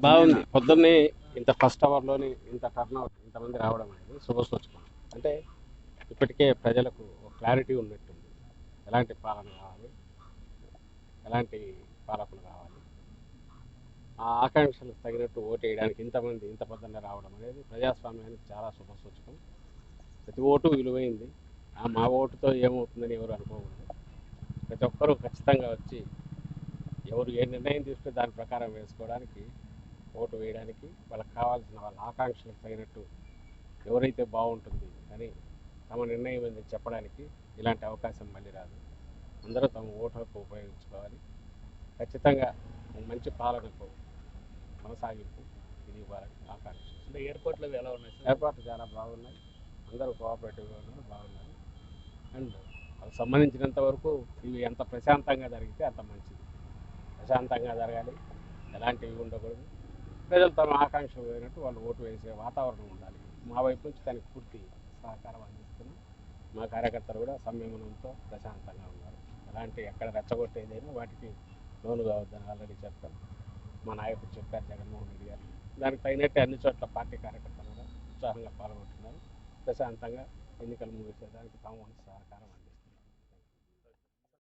బాగుంది. పొద్దున్నే ఇంత ఫస్ట్ అవర్లోని ఇంత టర్న్ అవుట్ ఇంతమంది రావడం అనేది శుభసూచకం అంటే ఇప్పటికే ప్రజలకు క్లారిటీ ఉన్నట్టుంది. ఎలాంటి పాలన కావాలి? ఎలాంటి పాలకులు కావాలి? ఆ ఆకాంక్షలకు తగినట్టు ఓటు వేయడానికి ఇంతమంది ఇంత పొద్దున్నే రావడం అనేది ప్రజాస్వామ్యానికి చాలా శుభసూచకం ప్రతి ఓటు విలువైంది. ఆ మా ఓటుతో ఏమవుతుందని ఎవరు అనుకోకూడదు. ప్రతి ఒక్కరూ ఖచ్చితంగా వచ్చి ఎవరు ఏ నిర్ణయం తీసుకుంటే దాని ప్రకారం వేసుకోవడానికి ఓటు వేయడానికి వాళ్ళకి కావాల్సిన వాళ్ళ ఆకాంక్షలకు తగినట్టు ఎవరైతే బాగుంటుంది అని తమ నిర్ణయం ఏంది చెప్పడానికి ఇలాంటి అవకాశం మళ్ళీ రాదు. అందరూ తమ ఓటు హక్కు ఉపయోగించుకోవాలి. ఖచ్చితంగా మంచి పాలనకు కొనసాగింపు ఇది ఇవ్వాలని ఆకాంక్ష. అంటే ఎయిర్పోర్ట్లో ఎలా ఉన్నాయి సార్? ఏర్పాట్లు చాలా బాగున్నాయి. అందరూ కోఆపరేటివ్గా ఉన్నారు బాగున్నారు. అండ్ వాళ్ళకి సంబంధించినంత వరకు ఇవి ఎంత ప్రశాంతంగా జరిగితే అంత మంచిది. ప్రశాంతంగా జరగాలి. ఎలాంటివి ఉండకూడదు. ప్రజలు తమ ఆకాంక్ష పోయినట్టు వాళ్ళు ఓటు వేసే వాతావరణం ఉండాలి. మా వైపు నుంచి దానికి పూర్తి సహకారం అందిస్తున్నాం. మా కార్యకర్తలు కూడా సంయమనంతో ప్రశాంతంగా ఉన్నారు. అలాంటి ఎక్కడ రెచ్చగొట్టేదైనా వాటికి లోను కావద్దని ఆల్రెడీ చెప్పాం మా నాయకుడు చెప్పారు జగన్మోహన్ రెడ్డి గారు. దానికి తగినట్టు అన్ని చోట్ల పార్టీ కార్యకర్తలు కూడా ఉత్సాహంగా పాల్గొంటున్నారు. ప్రశాంతంగా ఎన్నికలు ముగిసేదానికి తమ సహకారం సహకారం